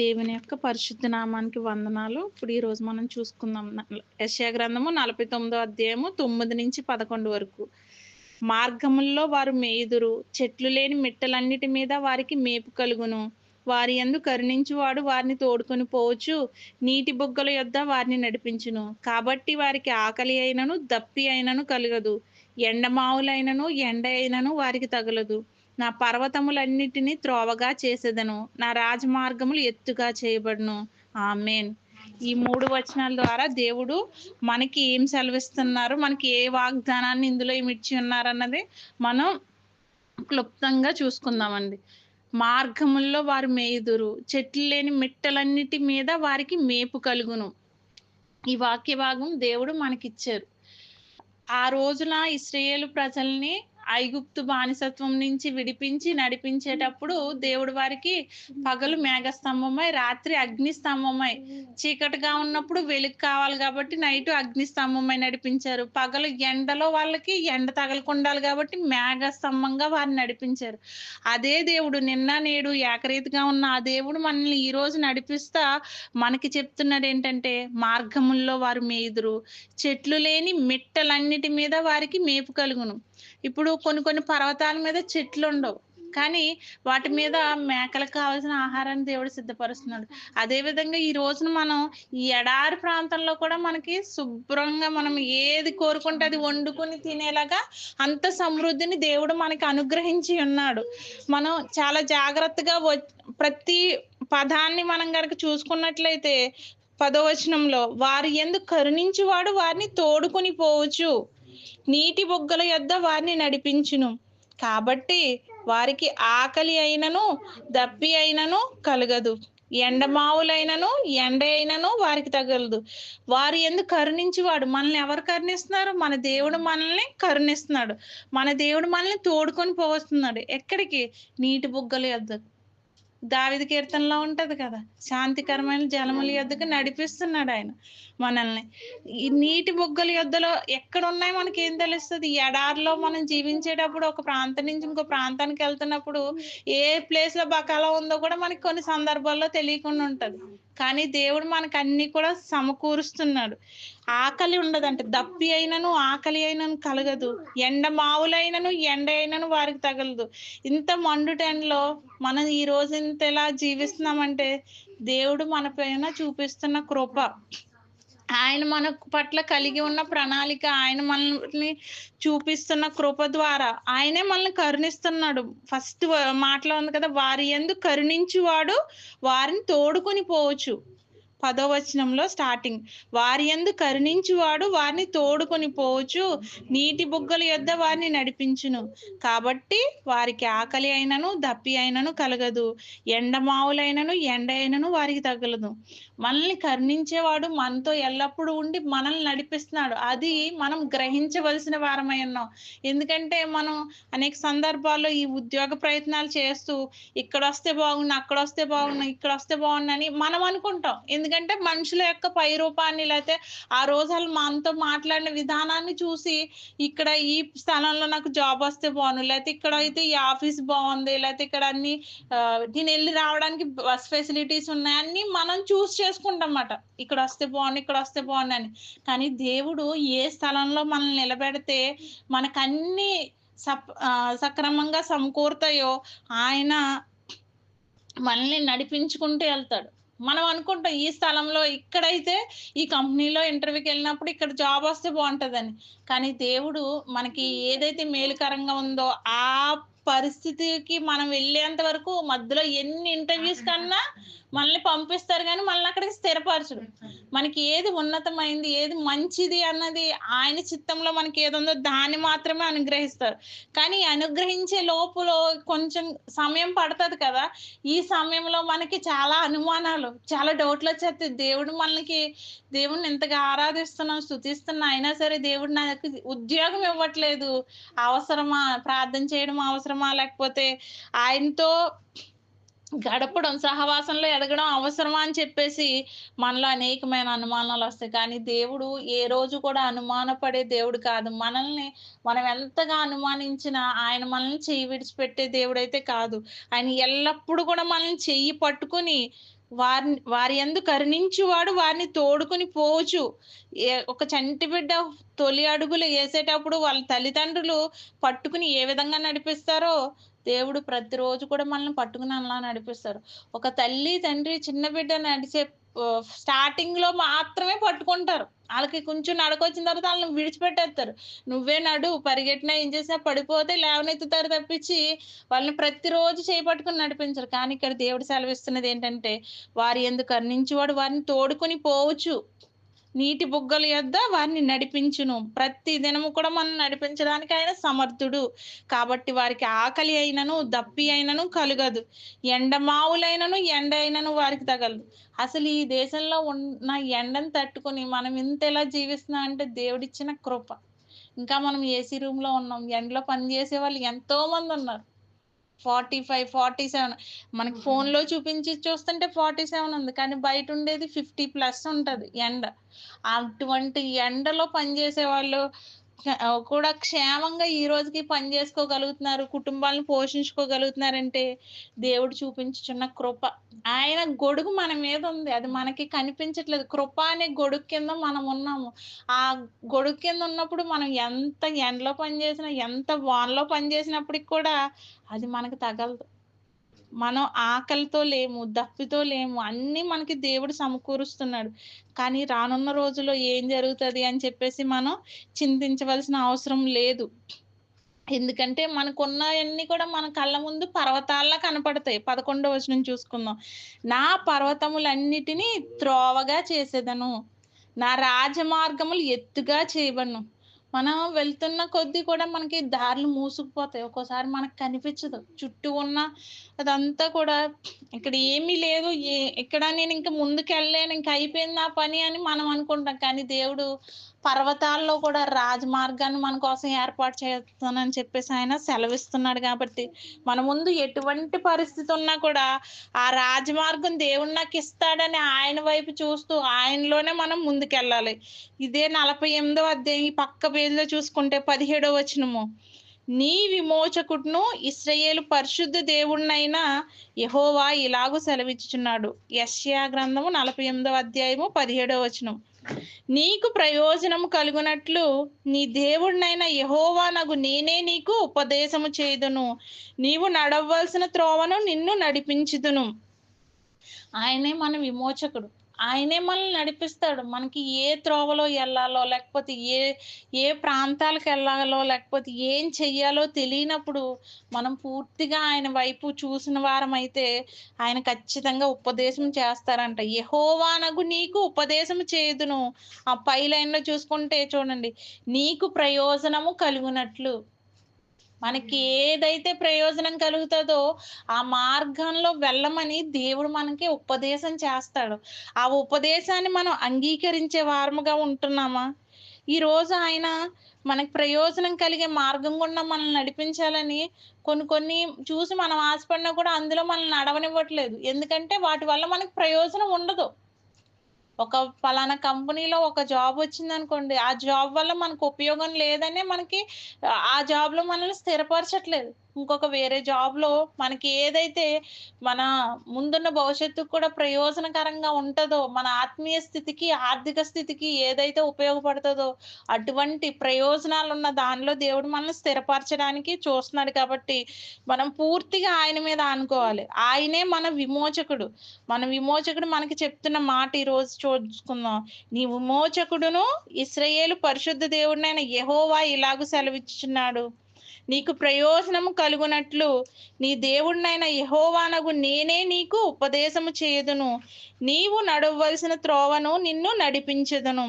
దేవుని యొక్క పరిశుద్ధ నామానికి వందనాలు. ఇప్పుడు ఈ రోజు మనం చూసుకుందాం. యశా గ్రంథము నలభై తొమ్మిదో అధ్యాయము తొమ్మిది నుంచి పదకొండు వరకు. మార్గముల్లో వారు మేయుదురు. చెట్లు లేని మిట్టలన్నిటి మీద వారికి మేపు కలుగును. వారి యందు కరుణించువాడు వారిని తోడుకొని పోవచ్చు. నీటి బుగ్గల యొద్ద వారిని నడిపించును. కాబట్టి వారికి ఆకలి అయినను దప్పి అయినను కలగదు. ఎండమావులైనను ఎండ అయినను వారికి తగలదు. నా పర్వతములన్నిటినీ త్రోవగా చేసేదను. నా రాజమార్గములు ఎత్తుగా చేయబడును. ఆమెన్. ఈ మూడు వచనాల ద్వారా దేవుడు మనకి ఏం సెలవిస్తున్నారు? మనకి ఏ వాగ్దానాన్ని ఇందులో ఇమిడ్చి ఉన్నారన్నది మనం క్లుప్తంగా చూసుకుందామండి. మార్గముల్లో వారు మేయుదురు. చెట్లు లేని మిట్టలన్నిటి మీద వారికి మేపు కలుగును. ఈ వాక్య భాగం దేవుడు మనకిచ్చారు. ఆ రోజున ఇస్రాయేలు ప్రజల్ని ఐగుప్తు బానిసత్వం నుంచి విడిపించి నడిపించేటప్పుడు దేవుడు వారికి పగలు మేఘస్తంభమై రాత్రి అగ్ని స్తంభమై చీకటిగా ఉన్నప్పుడు వెలుగు కావాలి కాబట్టి నైట్ అగ్నిస్తంభమై నడిపించారు. పగలు ఎండలో వాళ్ళకి ఎండ తగలకుండాలి కాబట్టి మేఘ స్తంభంగా వారిని నడిపించారు. అదే దేవుడు నిన్న నేడు ఏకరీతిగా ఉన్న ఆ దేవుడు మనల్ని ఈ రోజు నడిపిస్తా మనకి చెప్తున్నాడు ఏంటంటే మార్గముల్లో వారు మేదురు. చెట్లు లేని మిట్టలన్నిటి మీద వారికి మేపు కలుగును. ఇప్పుడు కొన్ని కొన్ని పర్వతాల మీద చెట్లు ఉండవు కానీ వాటి మీద మేకలకు కావాల్సిన ఆహారాన్ని దేవుడు సిద్ధపరుస్తున్నాడు. అదే విధంగా ఈ రోజున మనం ఈ ఎడారి ప్రాంతంలో కూడా మనకి శుభ్రంగా మనం ఏది కోరుకుంటే అది వండుకొని తినేలాగా అంత సమృద్ధిని దేవుడు మనకి అనుగ్రహించి ఉన్నాడు. మనం చాలా జాగ్రత్తగా ప్రతి పదాన్ని మనం కనుక చూసుకున్నట్లయితే పదవచనంలో వారి ఎందుకు కరుణించువాడు వారిని తోడుకొని పోవచ్చు. నీటి బొగ్గల యొద్ద వారిని నడిపించును. కాబట్టి వారికి ఆకలి అయినను దప్పి అయినను కలగదు. ఎండమావులైనను ఎండ అయినను వారికి తగలదు. వారు ఎందుకు కరుణించేవాడు. మనల్ని ఎవరు కరుణిస్తున్నారు? మన దేవుడు మనల్ని కరుణిస్తున్నాడు. మన దేవుడు మనల్ని తోడుకొని పోవస్తున్నాడు. ఎక్కడికి? నీటి బుగ్గల ఎద్దకు దావిది కీర్తనలో ఉంటది కదా శాంతికరమైన జలముల యొద్దకు నడిపిస్తున్నాడు ఆయన మనల్ని. ఈ నీటి బొగ్గల యొద్దలో ఎక్కడ ఉన్నాయి మనకి ఏం తెలుస్తుంది ఎడారిలో మనం జీవించేటప్పుడు ఒక ప్రాంతం నుంచి ఇంకో ప్రాంతానికి వెళ్తున్నప్పుడు ఏ ప్లేస్లో బకాలా ఉందో కూడా మనకి కొన్ని సందర్భాల్లో తెలియకుండా ఉంటది. కానీ దేవుడు మనకు అన్ని కూడా సమకూరుస్తున్నాడు. ఆకలి ఉండదంటే. దప్పి అయినను ఆకలి అయినను కలగదు. ఎండ మావులైనను ఎండ అయినను వారికి తగలదు. ఇంత మండు మనం ఈ రోజు ఇంత ఎలా జీవిస్తున్నామంటే దేవుడు మన పైన చూపిస్తున్న కృప. ఆయన మన పట్ల కలిగి ఉన్న ప్రణాళిక ఆయన మనల్ని చూపిస్తున్న కృప ద్వారా ఆయనే మనల్ని కరుణిస్తున్నాడు. ఫస్ట్ మాటలో ఉంది కదా వారి ఎందుకు కరుణించువాడు వారిని తోడుకొని పోవచ్చు. పదో వచనంలో స్టార్టింగ్ వారి ఎందు కరుణించువాడు వారిని తోడుకొని పోవచ్చు. నీటి బుగ్గల యొద్ద వారిని నడిపించును. కాబట్టి వారికి ఆకలి అయినను దప్పి అయినను కలగదు. ఎండమావులైనను ఎండ అయినను వారికి తగలదు. మనల్ని కరుణించేవాడు మనతో ఎల్లప్పుడూ ఉండి మనల్ని నడిపిస్తున్నాడు. అది మనం గ్రహించవలసిన వారమై ఉన్నాం. ఎందుకంటే మనం అనేక సందర్భాల్లో ఈ ఉద్యోగ ప్రయత్నాలు చేస్తూ ఇక్కడ వస్తే బాగుండు అక్కడ వస్తే బాగుండు ఇక్కడ వస్తే బాగుండు మనం అనుకుంటాం. ఎందుకంటే ఎందుకంటే మనుషుల యొక్క పై రూపాన్ని లేకపోతే ఆ రోజు వాళ్ళు మనతో మాట్లాడిన విధానాన్ని చూసి ఇక్కడ ఈ స్థలంలో నాకు జాబ్ వస్తే బాగుండు. లేకపోతే ఇక్కడ అయితే ఈ ఆఫీస్ బాగుంది. లేకపోతే ఇక్కడ అన్ని నేను వెళ్ళి రావడానికి బస్ ఫెసిలిటీస్ ఉన్నాయని మనం చూస్ చేసుకుంటాం అన్నమాట ఇక్కడ వస్తే బాగుండు ఇక్కడ వస్తే బాగుండు అని. కానీ దేవుడు ఏ స్థలంలో మనల్ని నిలబెడితే మనకన్నీ సప్ సక్రమంగా సమకూరుతాయో ఆయన మనల్ని నడిపించుకుంటూ వెళ్తాడు. మనం అనుకుంటాం ఈ స్థలంలో ఇక్కడైతే ఈ కంపెనీలో ఇంటర్వ్యూకి వెళ్ళినప్పుడు ఇక్కడ జాబ్ వస్తే బాగుంటుందని. కానీ దేవుడు మనకి ఏదైతే మేలుకరంగా ఉందో ఆ పరిస్థితికి మనం వెళ్ళేంత వరకు మధ్యలో ఎన్ని ఇంటర్వ్యూస్ కన్నా మనల్ని పంపిస్తారు కానీ మనల్ని అక్కడికి స్థిరపరచడు మనకి ఏది ఉన్నతమైంది ఏది మంచిది అన్నది ఆయన చిత్తంలో మనకి ఏదో దాన్ని మాత్రమే అనుగ్రహిస్తారు. కానీ అనుగ్రహించే లోపల కొంచెం సమయం పడుతుంది కదా. ఈ సమయంలో మనకి చాలా అనుమానాలు చాలా డౌట్లు వచ్చేస్తాయి. దేవుడు మనకి దేవుడిని ఎంతగా ఆరాధిస్తున్నాం స్థుతిస్తున్నా అయినా సరే దేవుడు నాకు ఉద్యోగం ఇవ్వట్లేదు. అవసరమా? ప్రార్థన చేయడం అవసరమా? లేకపోతే ఆయనతో గడపడం సహవాసంలో ఎదగడం అవసరమా అని చెప్పేసి మనలో అనేకమైన అనుమానాలు వస్తాయి. కానీ దేవుడు ఏ రోజు కూడా అనుమానపడే దేవుడు కాదు. మనల్ని మనం ఎంతగా అనుమానించినా ఆయన మనల్ని చెయ్యి విడిచిపెట్టే దేవుడైతే కాదు. ఆయన ఎల్లప్పుడూ కూడా మనల్ని చెయ్యి పట్టుకుని వారిని వారి యందు కరుణించువాడు వారిని తోడుకుని పోవచ్చు. ఏ ఒక చంటి బిడ్డ తొలి అడుగులు వేసేటప్పుడు వాళ్ళ తల్లిదండ్రులు పట్టుకుని ఏ విధంగా నడిపిస్తారో దేవుడు ప్రతిరోజు కూడా మనల్ని పట్టుకుని అలా నడిపిస్తారు. ఒక తల్లి తండ్రి చిన్న బిడ్డ నడిచే స్టార్టింగ్లో మాత్రమే పట్టుకుంటారు. వాళ్ళకి కొంచెం నడకొచ్చిన తర్వాత వాళ్ళని విడిచిపెట్టేస్తారు. నువ్వే నడు పరిగెట్టినా ఏం చేసినా పడిపోతే లేవనెత్తుతారు తప్పించి వాళ్ళని ప్రతిరోజు చేపట్టుకుని నడిపించరు. కానీ ఇక్కడ దేవుడు సెలవిస్తున్నది ఏంటంటే వారి ఎందుకు కర్ణించేవాడు వారిని తోడుకొని పోవచ్చు. నీటి బుగ్గల యొద్ద వారిని నడిపించును. ప్రతి దినము కూడా మనం నడిపించడానికి ఆయన సమర్థుడు. కాబట్టి వారికి ఆకలి అయినను దప్పి అయినను కలుగదు. ఎండమావులైనను ఎండ అయినను వారికి తగలదు. అసలు ఈ దేశంలో ఉన్న ఎండను తట్టుకొని మనం ఇంత ఎలా జీవిస్తున్నాం అంటే దేవుడిచ్చిన కృప. ఇంకా మనం ఏసీ రూమ్లో ఉన్నాం. ఎండలో పని చేసే వాళ్ళు ఎంతో మంది ఉన్నారు. Forty five forty seven. మనకి. ఫోన్లో చూపించి చూస్తుంటే ఫార్టీ సెవెన్ ఉంది. కానీ బయట ఉండేది ఫిఫ్టీ ప్లస్ ఉంటది ఎండ. అటువంటి ఎండలో పనిచేసే వాళ్ళు కూడా క్షేమంగా ఈ రోజుకి పని చేసుకోగలుగుతున్నారు కుటుంబాలను పోషించుకోగలుగుతున్నారంటే దేవుడు చూపించుచున్న కృప. ఆయన గొడుగు మన మీద ఉంది. అది మనకి కనిపించట్లేదు. కృప అనే గొడుగు కింద మనం ఉన్నాము. ఆ గొడుగు కింద ఉన్నప్పుడు మనం ఎంత ఎండలో పనిచేసినా ఎంత వానలో పనిచేసినప్పటికి కూడా అది మనకు తగలదు. మనం ఆకలితో లేము దప్పితో లేము అన్ని మనకి దేవుడు సమకూరుస్తున్నాడు. కానీ రానున్న రోజుల్లో ఏం జరుగుతుంది అని చెప్పేసి మనం చింతించవలసిన అవసరం లేదు. ఎందుకంటే మనకున్నవన్నీ కూడా మన కళ్ళ ముందు పర్వతాల్లా కనపడతాయి. పదకొండవ వచనం చూసుకుందాం. నా పర్వతములన్నిటినీ త్రోవగా చేసేదను. నా రాజమార్గములు ఎత్తుగా చేయబడను. మనం వెళ్తున్న కొద్దీ కూడా మనకి దారులు మూసుకుపోతాయి. ఒక్కోసారి మనకు కనిపించదు. చుట్టూ ఉన్న అదంతా కూడా ఇక్కడ ఏమీ లేదు. ఏ ఇక్కడ నేను ఇంకా ముందుకు వెళ్ళలేను ఇంకా అయిపోయింది నా పని అని మనం అనుకుంటాం. కానీ దేవుడు పర్వతాల్లో కూడా రాజమార్గాన్ని మన కోసం ఏర్పాటు చేస్తానని చెప్పేసి ఆయన సెలవిస్తున్నాడు కాబట్టి మన ముందు ఎటువంటి పరిస్థితి ఉన్నా కూడా ఆ రాజమార్గం దేవుడు నాకు ఇస్తాడని ఆయన వైపు చూస్తూ ఆయనలోనే మనం ముందుకెళ్ళాలి. ఇదే నలభై ఎనిమిదో అధ్యాయం ఈ పక్క పేజీలో చూసుకుంటే పదిహేడో వచనము. నీ విమోచకుడును ఇస్రయేలు పరిశుద్ధ దేవుడినైనా యహోవా ఇలాగూ సెలవిచ్చుచున్నాడు. యశ్యా గ్రంథము నలభై ఎనిమిదో అధ్యాయము పదిహేడో వచనం. నీకు ప్రయోజనము కలుగునట్లు నీ దేవుడినైన యహోవా నగు నేనే నీకు ఉపదేశము చేదును నీవు నడవలసిన త్రోవను నిన్ను నడిపించుదును. ఆయనే మన విమోచకుడు. ఆయనే మనల్ని నడిపిస్తాడు. మనకి ఏ త్రోవలో వెళ్ళాలో లేకపోతే ఏ ఏ ప్రాంతాలకు వెళ్ళాలో లేకపోతే ఏం చెయ్యాలో తెలియనప్పుడు మనం పూర్తిగా ఆయన వైపు చూసిన వారం అయితే ఆయన ఖచ్చితంగా ఉపదేశం చేస్తారంట. యహోవానగు నీకు ఉపదేశం చేయదును. ఆ పై లైన్లో చూసుకుంటే చూడండి నీకు ప్రయోజనము కలుగునట్లు. మనకి ఏదైతే ప్రయోజనం కలుగుతుందో ఆ మార్గంలో వెళ్ళమని దేవుడు మనకి ఉపదేశం చేస్తాడు. ఆ ఉపదేశాన్ని మనం అంగీకరించే వారముగా ఉంటున్నామా? ఈ రోజు ఆయన మనకి ప్రయోజనం కలిగే మార్గం గుండా మనల్ని నడిపించాలని కొన్ని కొన్ని చూసి మనం ఆశపడినా కూడా అందులో మనల్ని నడవనివ్వట్లేదు. ఎందుకంటే వాటి వల్ల మనకి ప్రయోజనం ఉండదు. ఒక ఫలానా కంపెనీలో ఒక జాబ్ వచ్చింది అనుకోండి ఆ జాబ్ వల్ల మనకు ఉపయోగం లేదనే మనకి ఆ జాబ్లో మనల్ని స్థిరపరచట్లేదు. ఇంకొక వేరే జాబ్లో మనకి ఏదైతే మన ముందున్న భవిష్యత్తుకు కూడా ప్రయోజనకరంగా ఉంటుందో మన ఆత్మీయ స్థితికి ఆర్థిక స్థితికి ఏదైతే ఉపయోగపడుతుందో అటువంటి ప్రయోజనాలు ఉన్న దానిలో దేవుడు మనల్ని స్థిరపరచడానికి చూస్తున్నాడు కాబట్టి మనం పూర్తిగా ఆయన మీద అనుకోవాలి ఆయనే మన విమోచకుడు. మన విమోచకుడు మనకి చెప్తున్న మాట ఈ రోజు చూసుకుందాం. నీ విమోచకుడును ఇస్రయేలు పరిశుద్ధ దేవుడినైన యహోవా ఇలాగూ సెలవిచ్చుచున్నాడు. నీకు ప్రయోజనము కలుగునట్లు నీ దేవుడినైన యహోవానగు నేనే నీకు ఉపదేశము చేయదును. నీవు నడవలసిన త్రోవను నిన్ను నడిపించదును.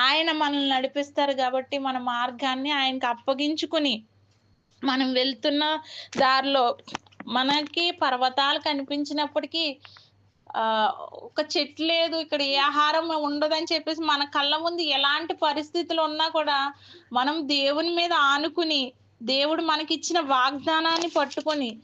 ఆయన మనల్ని నడిపిస్తారు కాబట్టి మన మార్గాన్ని ఆయనకు అప్పగించుకుని మనం వెళ్తున్న దారిలో మనకి పర్వతాలు కనిపించినప్పటికీ ఆ ఒక చెట్టు లేదు ఇక్కడ ఏ ఆహారం ఉండదని చెప్పేసి మన కళ్ళ ముందు ఎలాంటి పరిస్థితులు ఉన్నా కూడా మనం దేవుని మీద ఆనుకుని దేవుడు మనకిచ్చిన వాగ్దానాన్ని పట్టుకొని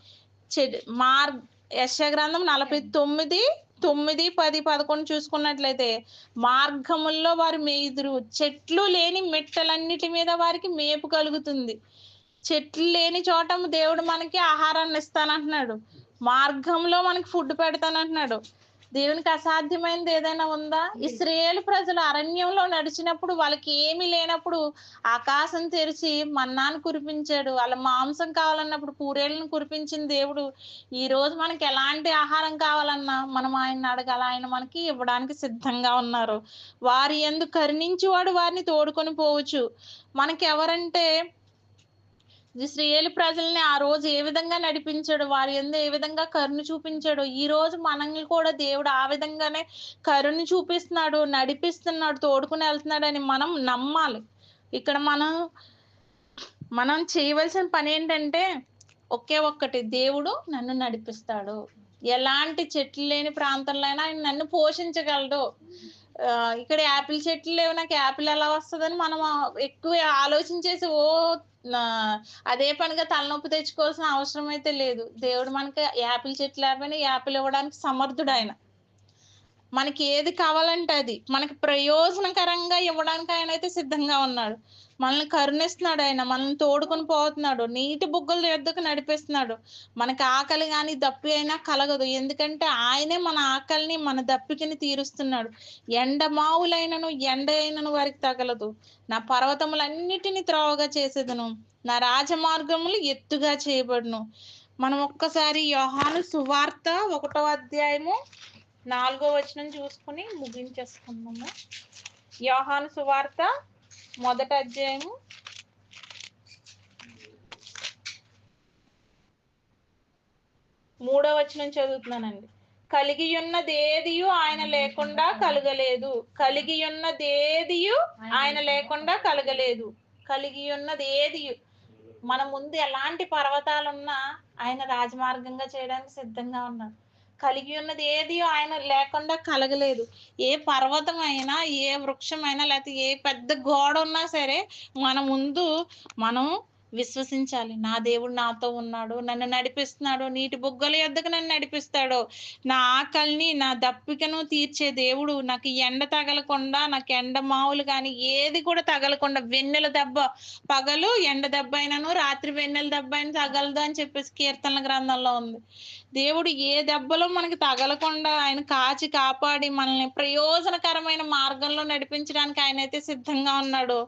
చె- మార్ యశగ్రంథం నలభై తొమ్మిది తొమ్మిది పది పదకొండు చూసుకున్నట్లయితే మార్గముల్లో వారు మేయుదురు చెట్లు లేని మెట్టలన్నిటి మీద వారికి మేపు కలుగుతుంది. చెట్లు లేని చోట దేవుడు మనకి ఆహారాన్ని ఇస్తానంటున్నాడు. మార్గంలో మనకి ఫుడ్ పెడతానంటున్నాడు. దేవునికి అసాధ్యమైనది ఏదైనా ఉందా? ఇస్రాయేల్ ప్రజలు అరణ్యంలో నడిచినప్పుడు వాళ్ళకి ఏమీ లేనప్పుడు ఆకాశం తెరిచి మన్నాను కురిపించాడు. వాళ్ళ మాంసం కావాలన్నప్పుడు పూరేళ్ళను కురిపించిన దేవుడు. ఈ రోజు మనకి ఎలాంటి ఆహారం కావాలన్నా మనం ఆయన అడగాల. ఆయన మనకి ఇవ్వడానికి సిద్ధంగా ఉన్నారు. వారి ఎందు కరుణించేవాడు వారిని తోడుకొని పోవచ్చు. మనకి ఎవరంటే ఇస్రాయేలు ప్రజల్ని ఆ రోజు ఏ విధంగా నడిపించాడు వారి ఎందు ఏ విధంగా కరుణ చూపించాడు ఈ రోజు మనల్ని కూడా దేవుడు ఆ విధంగానే కరుణ చూపిస్తున్నాడు నడిపిస్తున్నాడు తోడుకుని వెళ్తున్నాడని మనం నమ్మాలి. ఇక్కడ మనం మనం చేయవలసిన పని ఏంటంటే ఒకే ఒక్కటి దేవుడు నన్ను నడిపిస్తాడు. ఎలాంటి చెట్లు లేని ప్రాంతంలో అయినా ఆయన నన్ను పోషించగలడు. ఇక్కడ యాపిల్ చెట్లు లేవు నాకు యాపిల్ ఎలా వస్తుందని మనం ఎక్కువ ఆలోచించేసి ఓ అదే పనిగా తలనొప్పి తెచ్చుకోవాల్సిన అవసరం అయితే లేదు. దేవుడు మనకి యాపిల్ చెట్లు లేకపోయినా యాపిల్ ఇవ్వడానికి సమర్థుడు ఆయన. మనకి ఏది కావాలంటే అది. మనకి ప్రయోజనకరంగా ఇవ్వడానికి ఆయన అయితే సిద్ధంగా ఉన్నాడు. మనల్ని కరుణిస్తున్నాడు ఆయన. మనల్ని తోడుకొని పోతున్నాడు. నీటి బుగ్గలు ఎద్దుకు నడిపిస్తున్నాడు. మనకి ఆకలి కానీ దప్పి అయినా కలగదు. ఎందుకంటే ఆయనే మన ఆకలిని మన దప్పికిని తీరుస్తున్నాడు. ఎండమావులైనను ఎండ అయినను వారికి తగలదు. నా పర్వతములన్నిటిని త్రోవగా చేసేదను. నా రాజమార్గములు ఎత్తుగా చేయబడును. మనం ఒక్కసారి యోహాను సువార్త ఒకటో అధ్యాయము నాలుగో వచనం చూసుకుని ముగించేసుకుందాము యోహాను సువార్త మొదటి అధ్యాయము. మూడో వచనం చదువుతున్నానండి. కలిగి ఉన్నదేదియు ఆయన లేకుండా కలగలేదు. కలిగి ఉన్నదేదియు ఆయన లేకుండా కలగలేదు. కలిగి ఉన్నది మన ముందు ఎలాంటి పర్వతాలున్నా ఆయన రాజమార్గంగా చేయడానికి సిద్ధంగా ఉన్నాడు కలిగి ఉన్నది ఏది ఆయన లేకుండా కలగలేదు. ఏ పర్వతం అయినా ఏ వృక్షమైనా లేకపోతే ఏ పెద్ద గోడ ఉన్నా సరే మన ముందు మనం విశ్వసించాలి. నా దేవుడు నాతో ఉన్నాడు నన్ను నడిపిస్తున్నాడు నీటి బుగ్గల ఎద్దకు నన్ను నడిపిస్తాడు. నా ఆకలిని నా దప్పికను తీర్చే దేవుడు నాకు ఎండ తగలకుండా నాకు ఎండ మావులు కానీ ఏది కూడా తగలకుండా వెన్నెల దెబ్బ పగలు ఎండ దెబ్బ అయినను రాత్రి వెన్నెల దెబ్బ అయిన తగలదు అని చెప్పేసి కీర్తనల గ్రంథంలో ఉంది. దేవుడు ఏ దెబ్బలో మనకి తగలకుండా ఆయన కాచి కాపాడి మనల్ని ప్రయోజనకరమైన మార్గంలో నడిపించడానికి ఆయన అయితే సిద్ధంగా ఉన్నాడు.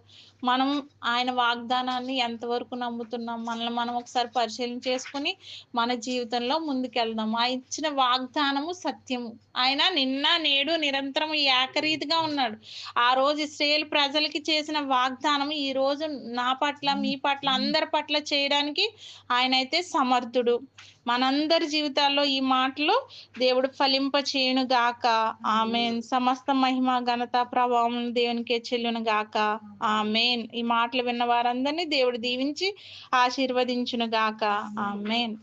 మనం ఆయన వాగ్దానాన్ని ఎంతవరకు నమ్ముతున్నాం మనల్ని మనం ఒకసారి పరిశీలన చేసుకుని మన జీవితంలో ముందుకెళ్దాం. ఆ ఇచ్చిన వాగ్దానము సత్యము. ఆయన నిన్న నేడు నిరంతరం ఏకరీతిగా ఉన్నాడు. ఆ రోజు ఇస్రాయేల్ ప్రజలకి చేసిన వాగ్దానం ఈ రోజు నా పట్ల మీ పట్ల అందరి పట్ల చేయడానికి ఆయన అయితే సమర్థుడు. మనందరి జీవితాల్లో ఈ మాటలు దేవుడు ఫలింప చేయును గాక. ఆమెన్. సమస్త మహిమ ఘనత ప్రభావం దేవునికే చెల్లును గాక. ఆమెన్. ఈ మాటలు విన్న వారందరినీ దేవుడు దీవించి ఆశీర్వదించును గాక. ఆమెన్.